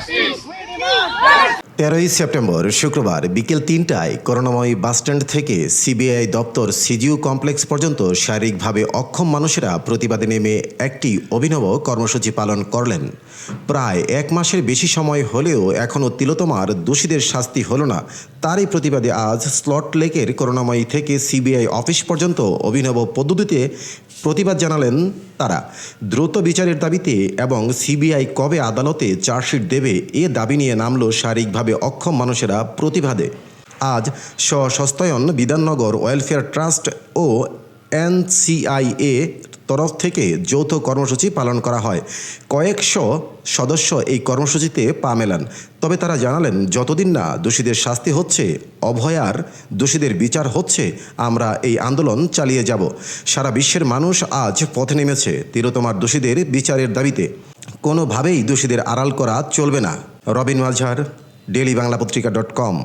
fascistas! তেরোই September, শুক্রবার বিকেল তিনটায় করুণাময়ী বাসস্ট্যান্ড থেকে সিবিআই দপ্তর সিজিউ কমপ্লেক্স পর্যন্ত শারীরিকভাবে অক্ষম মানুষেরা প্রতিবাদে নেমে একটি অভিনব কর্মসূচি পালন করলেন। প্রায় এক মাসের বেশি সময় হলেও এখনও তিলোতমার দোষীদের শাস্তি হল না। তারই প্রতিবাদে আজ স্লট লেকের করুণাময়ী থেকে সিবিআই অফিস পর্যন্ত অভিনব পদ্ধতিতে প্রতিবাদ জানালেন তারা। দ্রুত বিচারের দাবিতে এবং সিবিআই কবে আদালতে চার্জশিট দেবে এ দাবি নিয়ে নামল শারীরিকভাবে অক্ষম মানুষেরা প্রতিবাদে আজ সশস্তায়ন বিধাননগর ওয়েলফেয়ার ট্রাস্ট ও এনসিআইএ তরফ থেকে যৌথ কর্মসূচি পালন করা হয়। কয়েকশো সদস্য এই কর্মসূচিতে পা মেলান। তবে তারা জানালেন, যতদিন না দোষীদের শাস্তি হচ্ছে, অভয়ার দোষীদের বিচার হচ্ছে, আমরা এই আন্দোলন চালিয়ে যাব। সারা বিশ্বের মানুষ আজ পথে নেমেছে তিরোতমার দোষীদের বিচারের দাবিতে। কোনোভাবেই দোষীদের আড়াল করা চলবে না। রবিন মাঝার ডেলি বাংলা পত্রিকা ডট কম